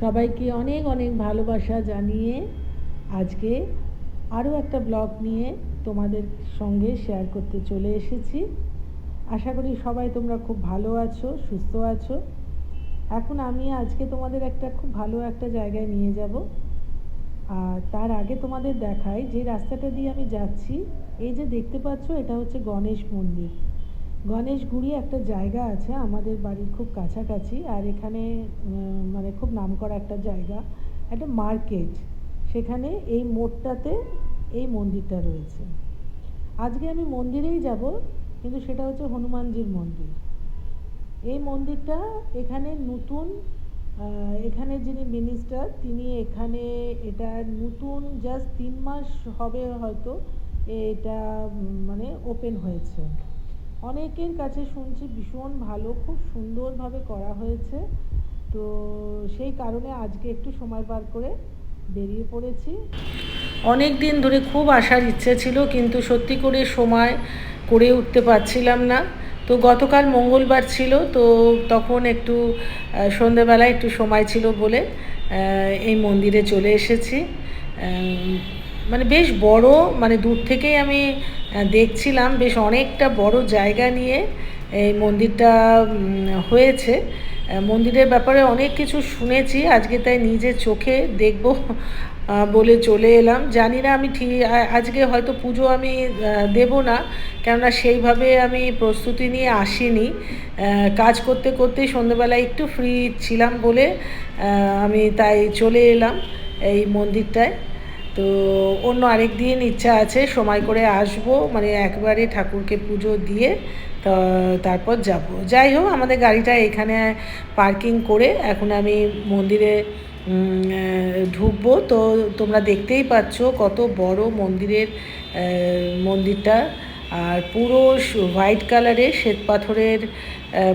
সবাইকে অনেক অনেক ভালোবাসা জানিয়ে আজকে আরও একটা ব্লগ নিয়ে তোমাদের সঙ্গে শেয়ার করতে চলে এসেছি। আশা করি সবাই তোমরা খুব ভালো আছো, সুস্থ আছো। এখন আমি আজকে তোমাদের একটা খুব ভালো একটা জায়গায় নিয়ে যাব। আর তার আগে তোমাদের দেখাই যে রাস্তাটা দিয়ে আমি যাচ্ছি, এই যে দেখতে পাচ্ছ, এটা হচ্ছে গণেশ মন্দির। গণেশগুড়ি একটা জায়গা আছে, আমাদের বাড়ির খুব কাছাকাছি, আর এখানে মানে খুব নাম করা একটা জায়গা, একটা মার্কেট। সেখানে এই মোড়টাতে এই মন্দিরটা রয়েছে। আজকে আমি মন্দিরেই যাব, কিন্তু সেটা হচ্ছে হনুমানজির মন্দির। এই মন্দিরটা এখানে নতুন এখানে যিনি মিনিস্টার তিনি এখানে এটা নতুন জাস্ট তিন মাস হবে হয়তো, এটা মানে ওপেন হয়েছে। অনেকের কাছে শুনছি ভীষণ ভালো, খুব সুন্দরভাবে করা হয়েছে। তো সেই কারণে আজকে একটু সময় বার করে বেরিয়ে পড়েছি। অনেক দিন ধরে খুব আসার ইচ্ছে ছিল, কিন্তু সত্যি করে সময় করে উঠতে পারছিলাম না। তো গতকাল মঙ্গলবার ছিল, তো তখন একটু সন্ধেবেলায় একটু সময় ছিল বলে এই মন্দিরে চলে এসেছি। মানে বেশ বড় মানে দূর থেকেই আমি দেখছিলাম বেশ অনেকটা বড় জায়গা নিয়ে এই মন্দিরটা হয়েছে। মন্দিরের ব্যাপারে অনেক কিছু শুনেছি, আজকে তাই নিজে চোখে দেখব বলে চলে এলাম। জানি না আমি ঠিক আজকে হয়তো পুজো আমি দেব না, কেননা সেইভাবে আমি প্রস্তুতি নিয়ে আসিনি। কাজ করতে করতে সন্ধ্যেবেলায় একটু ফ্রি ছিলাম বলে আমি তাই চলে এলাম এই মন্দিরটায়। তো অন্য আরেক দিন ইচ্ছা আছে, সময় করে আসব মানে একবারে ঠাকুরকে পুজো দিয়ে তারপর যাব। যাই হোক, আমাদের গাড়িটা এখানে পার্কিং করে এখন আমি মন্দিরে ঢুকবো। তো তোমরা দেখতেই পাচ্ছ কত বড় মন্দিরের মন্দিরটা। আর পুরো হোয়াইট কালারের শ্বেত পাথরের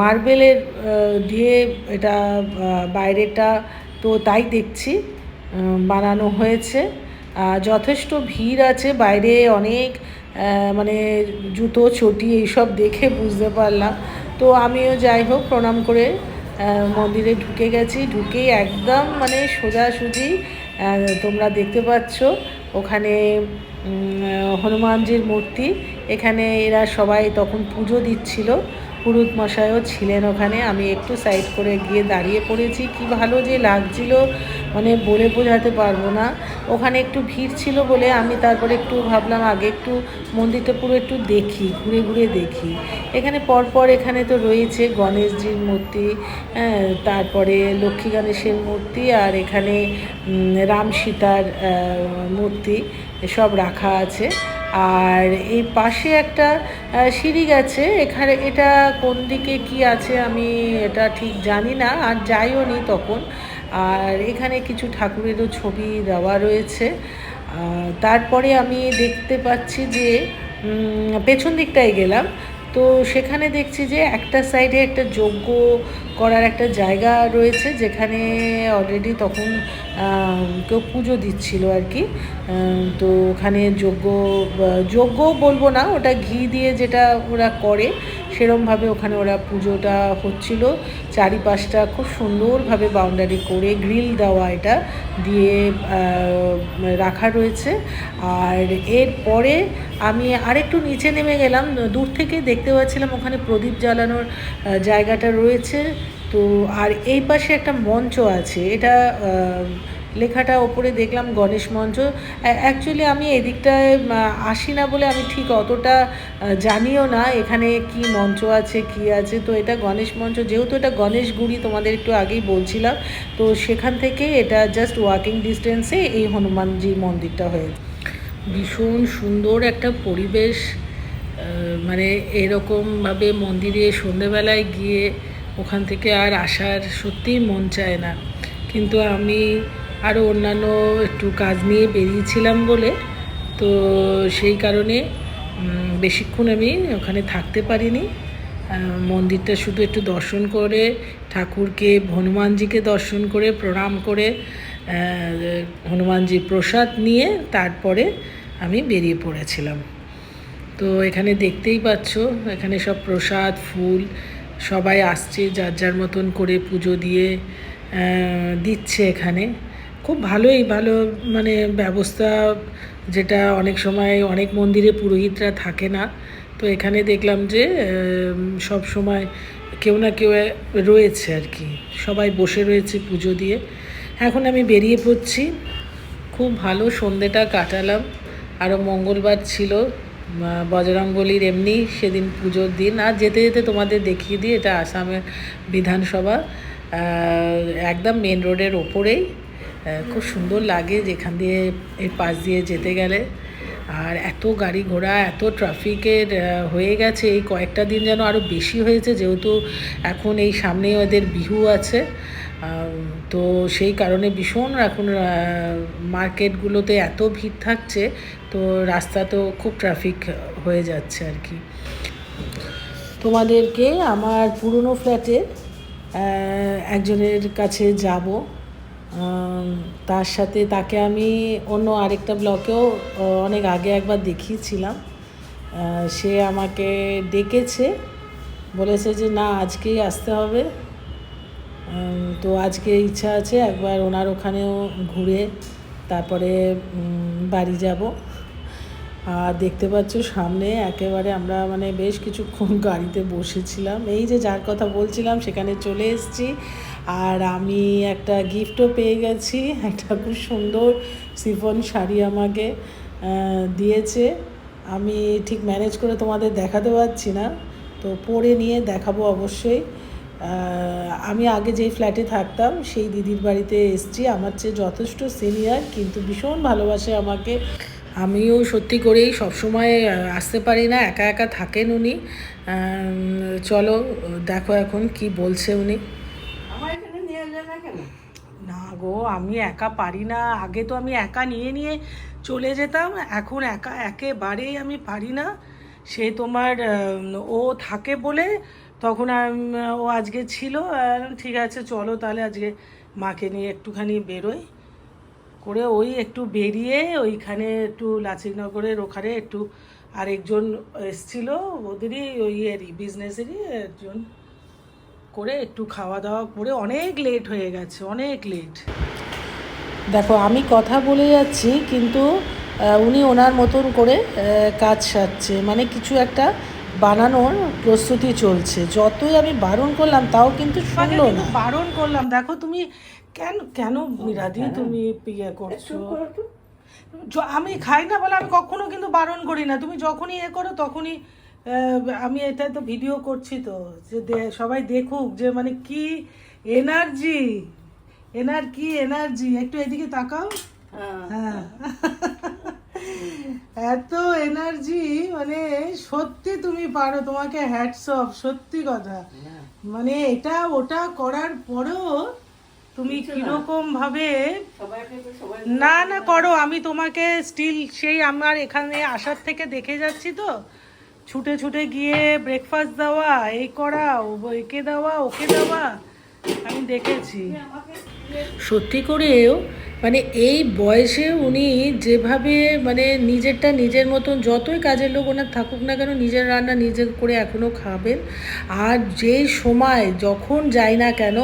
মার্বেলের দিয়ে এটা বাইরেটা তো তাই দেখছি বানানো হয়েছে। যথেষ্ট ভিড় আছে, বাইরে অনেক মানে জুতো, চটি এইসব দেখে বুঝতে পারলাম। তো আমিও যাই হোক, প্রণাম করে মন্দিরে ঢুকে গেছি। ঢুকেই একদম মানে সোজাসুজি তোমরা দেখতে পাচ্ছ, ওখানে হনুমানজির মূর্তি। এখানে এরা সবাই তখন পুজো দিচ্ছিল। পুরুত মশাইও ছিলেন ওখানে। আমি একটু সাইড করে গিয়ে দাঁড়িয়ে পড়েছি। কি ভালো যে লাগছিল মানে বলে বোঝাতে পারব না। ওখানে একটু ভিড় ছিল বলে আমি তারপরে একটু ভাবলাম, আগে একটু মন্দিরটা পুরো একটু দেখি, ঘুরে ঘুরে দেখি। এখানে পরপর এখানে তো রয়েছে গণেশজির মূর্তি হ্যাঁ তারপরে লক্ষ্মী গণেশের মূর্তি আর এখানে রাম সীতার মূর্তি সব রাখা আছে। আর এই পাশে একটা সিঁড়ি গেছে। এখানে এটা কোন দিকে কি আছে আমি এটা ঠিক জানি না, আর যাইও নি তখন। আর এখানে কিছু ঠাকুরেরও ছবি দেওয়া রয়েছে। তারপরে আমি দেখতে পাচ্ছি যে পেছন দিকটায় গেলাম। তো সেখানে দেখছি যে একটা সাইডে একটা যজ্ঞ করার একটা জায়গা রয়েছে যেখানে অলরেডি তখন কেউ পুজো দিচ্ছিল আর কি। তো ওখানে যজ্ঞ যোগ্য বলব না, ওটা ঘি দিয়ে যেটা ওরা করে সেরমভাবে ওখানে ওরা পুজোটা হচ্ছিল। চারিপাশটা খুব সুন্দরভাবে বাউন্ডারি করে গ্রিল দেওয়া এটা দিয়ে রাখা রয়েছে। আর এরপরে আমি আরেকটু নিচে নেমে গেলাম। দূর থেকে দেখতে পাচ্ছিলাম ওখানে প্রদীপ জ্বালানোর জায়গাটা রয়েছে। তো আর এই পাশে একটা মঞ্চ আছে। এটা লেখাটা ওপরে দেখলাম গণেশ মঞ্চ। অ্যাকচুয়ালি আমি এদিকটায় আসি না বলে আমি ঠিক অতটা জানিও না এখানে কি মঞ্চ আছে, কি আছে। তো এটা গণেশ মঞ্চ, যেহেতু এটা গণেশগুড়ি তোমাদের একটু আগেই বলছিলাম, তো সেখান থেকে এটা জাস্ট ওয়াকিং ডিস্টেন্সে এই হনুমানজি মন্দিরটা হয়েছে ভীষণ সুন্দর একটা পরিবেশ মানে এরকমভাবে মন্দিরে সন্ধেবেলায় গিয়ে ওখান থেকে আর আসার সত্যিই মন চায় না। কিন্তু আমি আরও অন্যান্য একটু কাজ নিয়ে বেরিয়েছিলাম বলে। তো সেই কারণে বেশিক্ষণ আমি ওখানে থাকতে পারিনি। মন্দিরটা শুধু একটু দর্শন করে, ঠাকুরকে, হনুমানজিকে দর্শন করে, প্রণাম করে হনুমানজির প্রসাদ নিয়ে তারপরে আমি বেরিয়ে পড়েছিলাম। তো এখানে দেখতেই পাচ্ছ, এখানে সব প্রসাদ, ফুল, সবাই আসছে, যার যার মতন করে পুজো দিয়ে দিচ্ছে এখানে। খুব ভালোই, ভালো মানে ব্যবস্থা যেটা অনেক সময় অনেক মন্দিরে পুরোহিতরা থাকে না। তো এখানে দেখলাম যে সব সময় কেউ না কেউ রয়েছে আর কি। সবাই বসে রয়েছে পুজো দিয়ে। এখন আমি বেরিয়ে পড়ছি। খুব ভালো সন্ধেটা কাটালাম। আরও মঙ্গলবার ছিল। বজরঙ্গলির এমনি সেদিন পুজোর দিন। আর যেতে যেতে তোমাদের দেখিয়ে দিই, এটা আসামের বিধানসভা। একদম মেন রোডের ওপরেই। খুব সুন্দর লাগে যেখান দিয়ে এর পাশ দিয়ে যেতে গেলে। আর এত গাড়ি ঘোড়া, এত ট্রাফিকের হয়ে গেছে এই কয়েকটা দিন যেন আরও বেশি হয়েছে, যেহেতু এখন এই সামনে ওদের বিহু আছে। তো সেই কারণে ভীষণ এখন মার্কেটগুলোতে এত ভিড় থাকছে, তো রাস্তা তো খুব ট্রাফিক হয়ে যাচ্ছে আর কি। তোমাদেরকে আমার পুরনো ফ্ল্যাটে একজনের কাছে যাব। তার সাথে তাকে আমি অন্য আরেকটা ব্লকেও অনেক আগে একবার দেখিয়েছিলাম। সে আমাকে ডেকেছে, বলেছে যে না, আজকেই আসতে হবে। তো আজকে ইচ্ছা আছে একবার ওনার ওখানেও ঘুরে তারপরে বাড়ি যাব। আর দেখতে পাচ্ছ সামনে একেবারে আমরা মানে বেশ কিছুক্ষণ গাড়িতে বসেছিলাম। এই যে যার কথা বলছিলাম, সেখানে চলে এসেছি। আর আমি একটা গিফটও পেয়ে গেছি, একটা খুব সুন্দর সিফন শাড়ি আমাকে দিয়েছে। আমি ঠিক ম্যানেজ করে তোমাদের দেখাতে পারছি না, তো পরে নিয়ে দেখাবো অবশ্যই। আমি আগে যেই ফ্ল্যাটে থাকতাম, সেই দিদির বাড়িতে এসেছি। আমার চেয়ে যথেষ্ট সিনিয়র কিন্তু ভীষণ ভালোবাসে আমাকে। আমিও সত্যি করেই সবসময় আসতে পারি না, একা একা থাকেন উনি। চলো, দেখো এখন কি বলছে উনি আমার এখানে নিয়ে এলে না কেন না গো আমি একা পারি না। আগে তো আমি একা নিয়ে নিয়ে চলে যেতাম, এখন একা একেবারেই আমি পারি না। সে তোমার ও থাকে বলে তখন ও আজকে ছিল ঠিক আছে, চলো তাহলে আজকে মাকে নিয়ে একটুখানি বেরোই। করে ওই একটু বেরিয়ে ওইখানে একটু লাচিনগরের ওখানে একটু আরেকজন এসছিল, ওদেরই ওই এরই বিজনেসেরই একজন। করে একটু খাওয়া দাওয়া করে, অনেক লেট হয়ে গেছে, অনেক লেট দেখো আমি কথা বলে যাচ্ছি কিন্তু উনি ওনার মতন করে কাজ সারছে। মানে কিছু একটা বানানোর প্রস্তুতি চলছে। যতই আমি বারণ করলাম তাও কিন্তু শুনলো না। বারণ করলাম। দেখো তুমি কেন কেন বিরাদি তুমি ইয়ে করছ? আমি খাই না বলে আমি কখনো কিন্তু বারণ করি না। তুমি যখনই এ করো তখনই আমি এটা তো ভিডিও করছি তো যে দে- সবাই দেখুক যে মানে কি এনার্জি। এনার কি এনার্জি একটু এদিকে তাকাও। হ্যাঁ। হ্যাঁ। এত এনার্জি মানে সত্যি তুমি পারো তোমাকে হ্যাটস অফ সত্যি কথা। মানে এটা ওটা করার পরেও তুমি কীরকম ভাবে না না করো আমি তোমাকে স্টিল সেই আমার এখানে আসার থেকে দেখে যাচ্ছি তো। ছুটে ছুটে গিয়ে ব্রেকফাস্ট দেওয়া এই করা একে দেওয়া ওকে দেওয়া আমি দেখেছি। আমাকে সত্যি করেও মানে এই বয়সে উনি যেভাবে মানে নিজেরটা নিজের মতন যতই কাজের লোক ওনার থাকুক না কেন, নিজের রান্না নিজে করে এখনও খাবেন। আর যে সময় যখন যাই না কেন,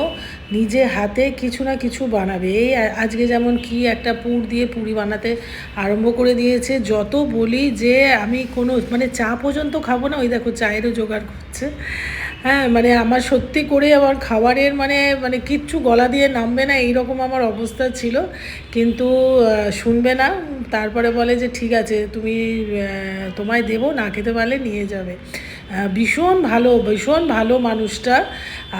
নিজে হাতে কিছু না কিছু বানাবে। এই আজকে যেমন কি একটা পুর দিয়ে পুরি বানাতে আরম্ভ করে দিয়েছে, যত বলি যে আমি কোনো মানে চা পর্যন্ত খাব না, ওই দেখো চায়েরও জোগাড় করছে। হ্যাঁ মানে আমার সত্যি করে আমার খাবারের মানে মানে কিচ্ছু গলা দিয়ে নামবে না, এইরকম আমার অবস্থা ছিল। কিন্তু শুনবে না, তারপরে বলে যে, ঠিক আছে, তুমি তোমায় দেবো, না খেতে পারলে নিয়ে যাবে। ভীষণ ভালো ভীষণ ভালো মানুষটা।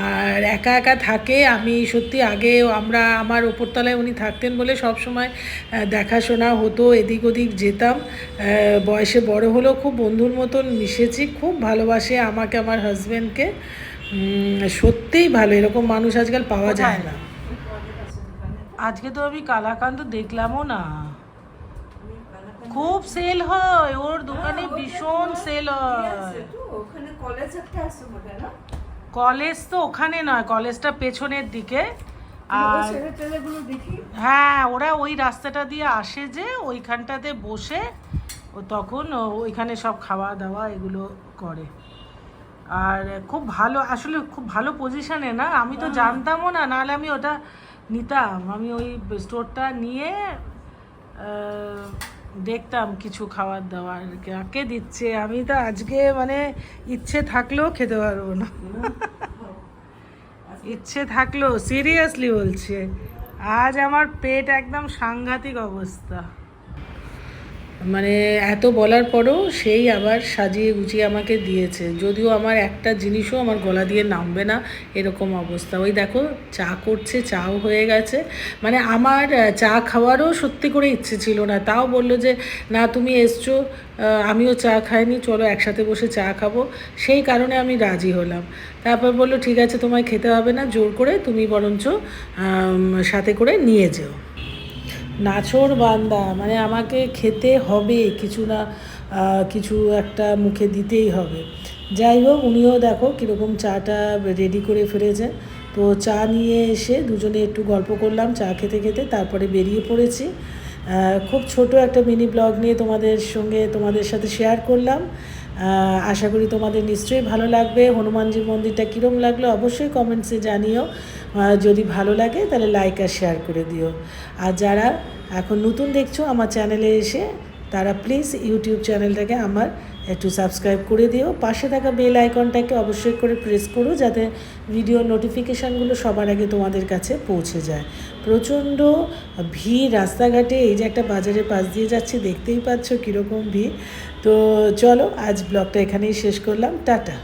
আর একা একা থাকে, আমি সত্যি আগে আমরা আমার ওপরতলায় উনি থাকতেন বলে সব সময় দেখাশোনা হতো, এদিক ওদিক যেতাম। বয়সে বড় হলেও খুব বন্ধুর মতন মিশেছি, খুব ভালোবাসে আমাকে, আমার হাজব্যান্ডকে সত্যিই ভালো, এরকম মানুষ আজকাল পাওয়া যায় না। আজকে তো আমি কালাকান্দ দেখলামও না। খুব সেল হয়। ওর দোকানে ভীষণ সেল হয়। ওখানে কলেজ একটা আছে না? কলেজ তো ওখানে নয় কলেজটা পেছনের দিকে। আর হ্যাঁ ওরা ওই রাস্তাটা দিয়ে আসে যে ওইখানটাতে বসে ও তখন ওইখানে সব খাওয়া দাওয়া এগুলো করে। আর খুব ভালো আসলে খুব ভালো পজিশানে না? আমি তো জানতামও না নাহলে আমি ওটা নিতাম। আমি ওই স্টোরটা নিয়ে দেখতাম কিছু খাওয়ার দাওয়ার কাকে দিচ্ছে? আমি তো আজকে মানে ইচ্ছে থাকলেও খেতে পারব না। ইচ্ছে থাকলেও সিরিয়াসলি বলছে। আজ আমার পেট একদম সাংঘাতিক অবস্থা। মানে এত বলার পরও সেই আবার সাজিয়ে গুছিয়ে আমাকে দিয়েছে। যদিও আমার একটা জিনিসও আমার গলা দিয়ে নামবে না এরকম অবস্থা। ওই দেখো, চা করছে, চাও হয়ে গেছে। মানে আমার চা খাওয়ারও সত্যি করে ইচ্ছে ছিল না। তাও বলল যে, না, তুমি এসছো আমিও চা খাইনি, চলো একসাথে বসে চা খাব। সেই কারণে আমি রাজি হলাম। তারপর বলল, ঠিক আছে, তোমায় খেতে হবে না, জোর করে, তুমি বরঞ্চ সাথে করে নিয়ে যেও। নাছোড় বান্দা মানে আমাকে খেতে হবে, কিছু না কিছু একটা মুখে দিতেই হবে। যাই হোক, উনিও দেখো কীরকম চাটা রেডি করে ফেলেছেন তো চা নিয়ে এসে দুজনে একটু গল্প করলাম, চা খেতে খেতে তারপরে বেরিয়ে পড়েছি। খুব ছোট একটা মিনি ব্লগ নিয়ে তোমাদের সঙ্গে তোমাদের সাথে শেয়ার করলাম। আশা করি তোমাদের নিশ্চয়ই ভালো লাগবে। হনুমানজির মন্দিরটা কীরম লাগল অবশ্যই কমেন্টসে জানিও। যদি ভালো লাগে তাহলে লাইক আর শেয়ার করে দিও। আর যারা এখন নতুন দেখছ আমার চ্যানেলে এসে, তারা প্লিজ ইউটিউব চ্যানেলটাকে আমার একটু সাবস্ক্রাইব করে দিও। পাশে থাকা বেল আইকনটাকে অবশ্যই করে প্রেস করো যাতে ভিডিও নোটিফিকেশানগুলো সবার আগে তোমাদের কাছে পৌঁছে যায়। প্রচণ্ড ভিড় রাস্তাঘাটে, এই যে একটা বাজারের পাশ দিয়ে যাচ্ছে, দেখতেই পাচ্ছ কীরকম ভিড়। তো চলো আজ ব্লগটা এখানেই শেষ করলাম টাটা।